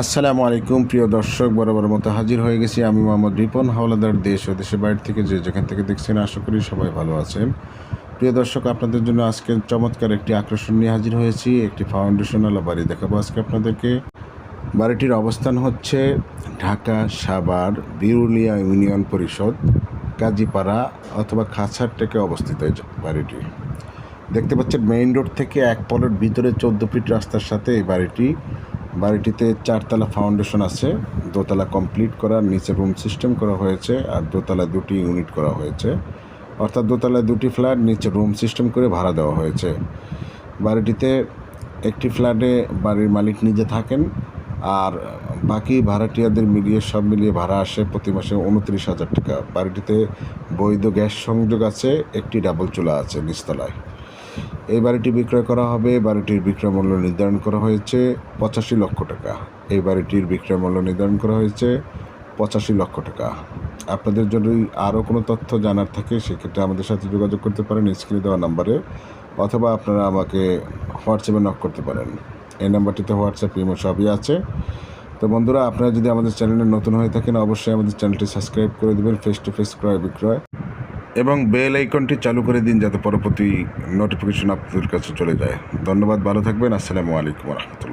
আসসালামু আলাইকুম, প্রিয় দর্শক, বরাবর মতো হাজির হয়ে গেছি আমি মোহাম্মদ রিপন, হাওলাদার দেশ ও দেশের বাইরে থেকে যে যেখান থেকে দেখছেন, আশা করি সবাই ভালো আছেন। প্রিয় দর্শক, আপনাদের জন্য আজকে চমৎকার একটি আকর্ষণ নিয়ে হাজির হয়েছি, একটি ফাউন্ডেশনালা বাড়ি দেখাবো আজকে আপনাদেরকে। বাড়িটির অবস্থান হচ্ছে ঢাকা সাভার বিরুলিয়া ইউনিয়ন পরিষদ, কাজীপাড়া অথবা খাঁচারটেকে অবস্থিত এই বাড়িটি। দেখতে পাচ্ছেন, মেইন রোড থেকে এক পলট ভিতরে চোদ্দ ফিট রাস্তার সাথে এই বাড়িটি। বাড়িটিতে চারতলা ফাউন্ডেশন আছে। দোতলা কমপ্লিট করা, নিচে রুম সিস্টেম করা হয়েছে আর দোতলা দুটি ইউনিট করা হয়েছে। অর্থাৎ দোতলায় দুটি ফ্ল্যাট, নিচে রুম সিস্টেম করে ভাড়া দেওয়া হয়েছে। বাড়িটিতে একটি ফ্ল্যাটে বাড়ির মালিক নিজে থাকেন আর বাকি ভাড়াটিয়াদের মিলিয়ে সব মিলিয়ে ভাড়া আসে প্রতি মাসে উনত্রিশ হাজার টাকা। বাড়িটিতে বৈধ গ্যাস সংযোগ আছে, একটি ডাবল চুলা আছে নিচতলায়। এই বাড়িটি বিক্রয় করা হবে। বাড়িটির বিক্রয় মূল্য নির্ধারণ করা হয়েছে পঁচাশি লক্ষ টাকা। এই বাড়িটির বিক্রয় মূল্য নির্ধারণ করা হয়েছে পঁচাশি লক্ষ টাকা। আপনাদের যদি আরও কোনো তথ্য জানার থাকে, সেক্ষেত্রে আমাদের সাথে যোগাযোগ করতে পারেন স্ক্রিনে দেওয়া নাম্বারে, অথবা আপনারা আমাকে হোয়াটসঅ্যাপে নক করতে পারেন। এই নাম্বারটিতে হোয়াটসঅ্যাপ, ইমো সবই আছে। তো বন্ধুরা, আপনারা যদি আমাদের চ্যানেলে নতুন হয়ে থাকেন, অবশ্যই আমাদের চ্যানেলটি সাবস্ক্রাইব করে দেবেন। ফেস টু ফেস ক্রয় বিক্রয়। এবং বেল আইকনটি চালু করে দিন যাতে পরবর্তী নোটিফিকেশন আপনাদের কাছে চলে যায়। ধন্যবাদ, ভালো থাকবেন। আসসালামু আলাইকুম রহমতুল্লাহ।